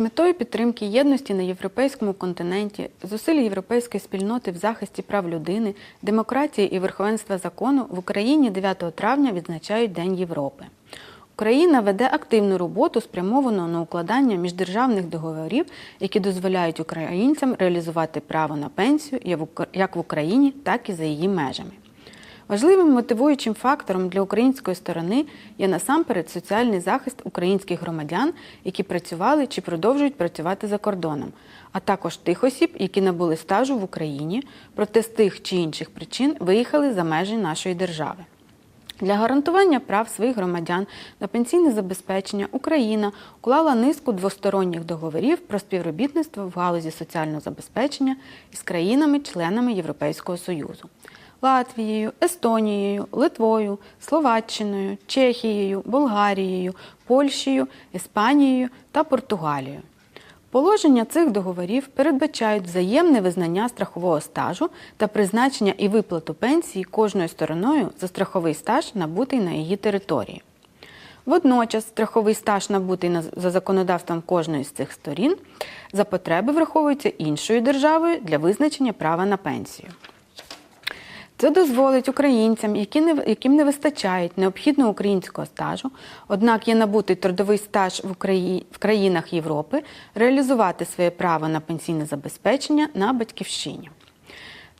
Метою підтримки єдності на європейському континенті, зусиль європейської спільноти в захисті прав людини, демократії і верховенства закону в Україні 9 травня відзначають День Європи. Україна веде активну роботу, спрямовану на укладання міждержавних договорів, які дозволяють українцям реалізувати право на пенсію як в Україні, так і за її межами. Важливим мотивуючим фактором для української сторони є насамперед соціальний захист українських громадян, які працювали чи продовжують працювати за кордоном, а також тих осіб, які набули стажу в Україні, проте з тих чи інших причин виїхали за межі нашої держави. Для гарантування прав своїх громадян на пенсійне забезпечення Україна уклала низку двосторонніх договорів про співробітництво в галузі соціального забезпечення із країнами-членами Європейського Союзу. Латвією, Естонією, Литвою, Словаччиною, Чехією, Болгарією, Польщею, Іспанією та Португалією. Положення цих договорів передбачають взаємне визнання страхового стажу та призначення і виплату пенсії кожною стороною за страховий стаж, набутий на її території. Водночас страховий стаж, набутий за законодавством кожної з цих сторін, за потреби враховується іншою державою для визначення права на пенсію. Це дозволить українцям, які не, яким не вистачають необхідного українського стажу, однак є набутий трудовий стаж в, Україні, в країнах Європи, реалізувати своє право на пенсійне забезпечення на батьківщині.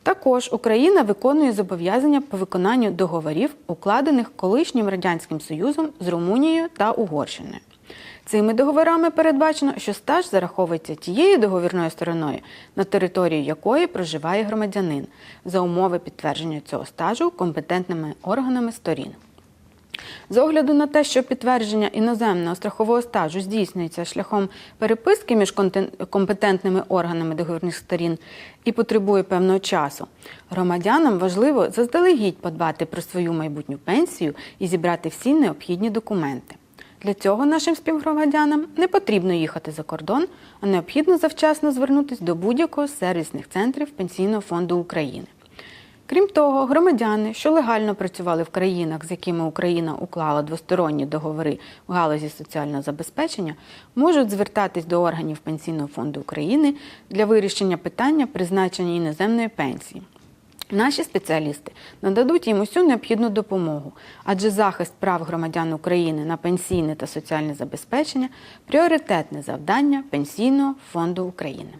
Також Україна виконує зобов'язання по виконанню договорів, укладених колишнім Радянським Союзом з Румунією та Угорщиною. Цими договорами передбачено, що стаж зараховується тією договірною стороною, на території якої проживає громадянин, за умови підтвердження цього стажу компетентними органами сторін. З огляду на те, що підтвердження іноземного страхового стажу здійснюється шляхом переписки між компетентними органами договірних сторін і потребує певного часу, громадянам важливо заздалегідь подбати про свою майбутню пенсію і зібрати всі необхідні документи. Для цього нашим співгромадянам не потрібно їхати за кордон, а необхідно завчасно звернутися до будь-якого з сервісних центрів Пенсійного фонду України. Крім того, громадяни, що легально працювали в країнах, з якими Україна уклала двосторонні договори в галузі соціального забезпечення, можуть звертатись до органів Пенсійного фонду України для вирішення питання призначення іноземної пенсії. Наші спеціалісти нададуть їм усю необхідну допомогу, адже захист прав громадян України на пенсійне та соціальне забезпечення пріоритетне завдання Пенсійного фонду України.